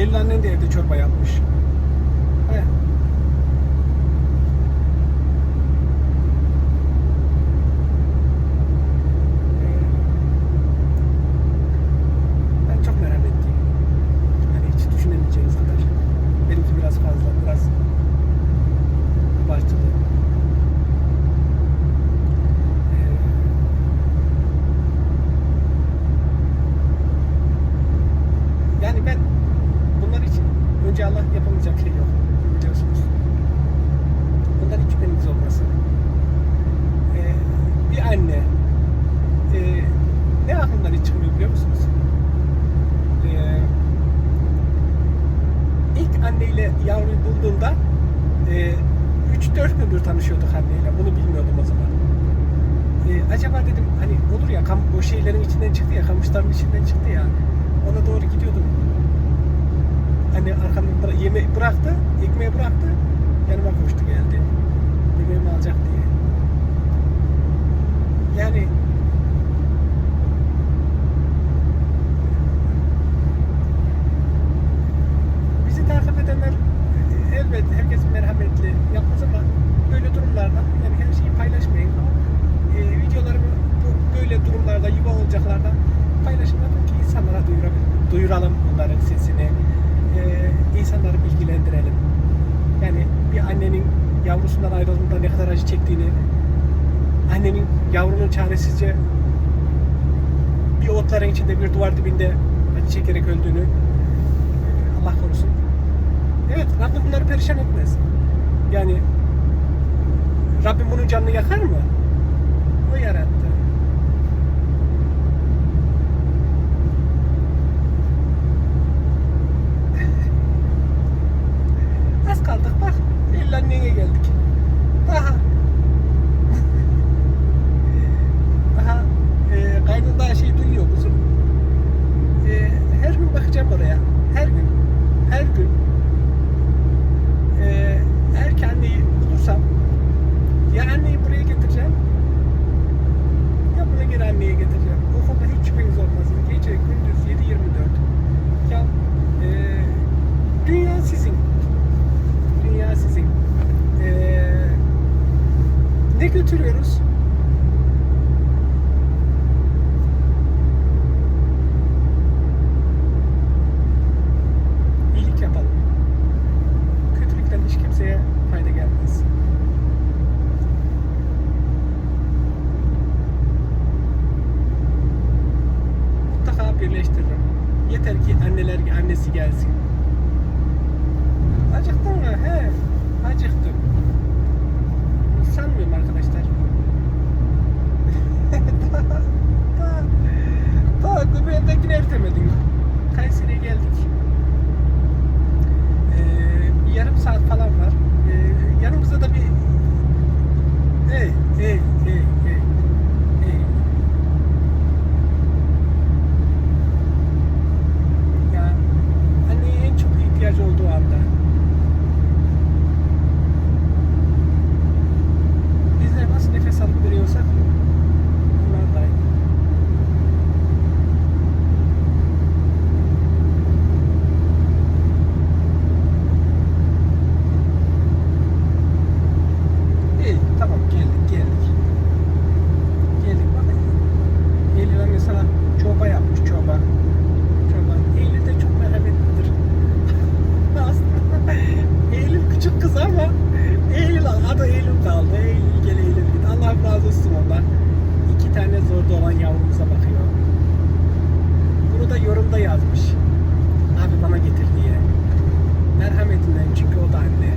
Eylül annen de evde çorba yapmış. Önce Allah yapamayacak şey yok biliyorsunuz. Bundan hiç şüpheniz olmasın. Ee, bir anne ee, ne aklından hiç çıkmıyor biliyor musunuz? Ee, ilk anneyle yavruyu bulduğunda e, 3-4 gündür tanışıyorduk anneyle. Bunu bilmiyordum o zaman. E, acaba dedim hani olur ya kam, o şeylerin içinden çıktı ya kamışların içinden çıktı ya ona doğru gidiyordum. Anne arkamdan bıra- yemeği bıraktı, ekmeği bıraktı. Yanıma koştu geldi. Yemeğimi alacak diye. Yani bizi takip edenler e, elbet herkes merhametli yapmaz ama böyle durumlarda yani her şeyi paylaşmayın. E, videolarımı bu böyle durumlarda yuva olacaklardan paylaşmadım ki insanlara duyuralım, duyuralım bunların sesini. E, insanları bilgilendirelim. Yani bir annenin yavrusundan ayrıldığında ne kadar acı çektiğini, annenin yavrunun çaresizce bir otların içinde bir duvar dibinde acı çekerek öldüğünü e, Allah korusun. Evet Rabbim bunları perişan etmez. Yani Rabbim bunun canını yakar mı? O yarattı. Ne götürüyoruz? Yorumda yazmış. Abi bana getir diye. Merhametinden çünkü o da anne.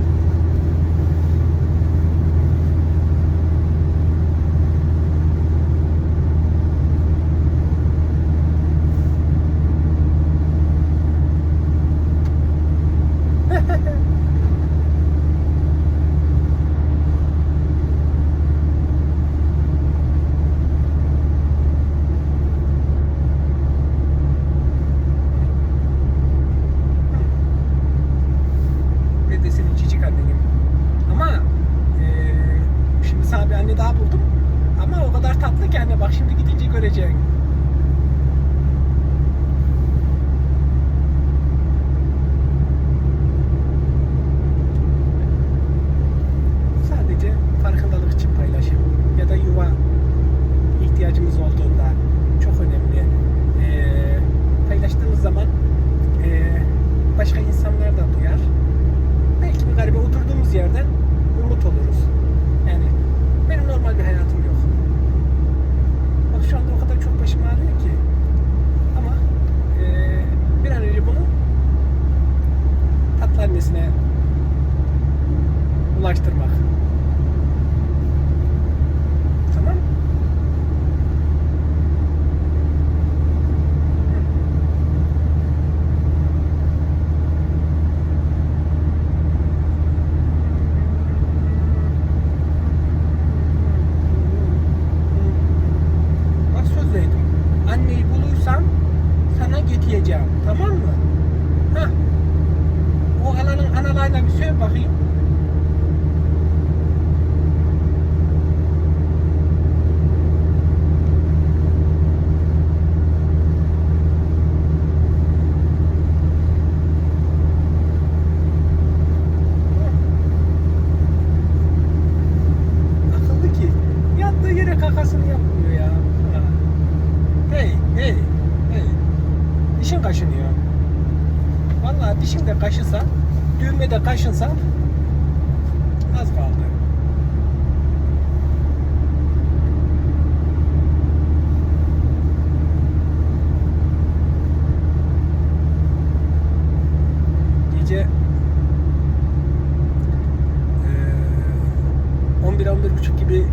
Ben de senin cicik annenim. Ama eee, şimdi sana bir anne daha buldum. Ama o kadar tatlı ki anne Bakayım bakayım. Akıllı ki yattığı yere kakasını yapmıyor ya. Hey hey hey. Dişin kaşınıyor. Vallahi dişin de kaşısa düğmede kaşınsam az kaldı. Gece e, 11-11.30 gibi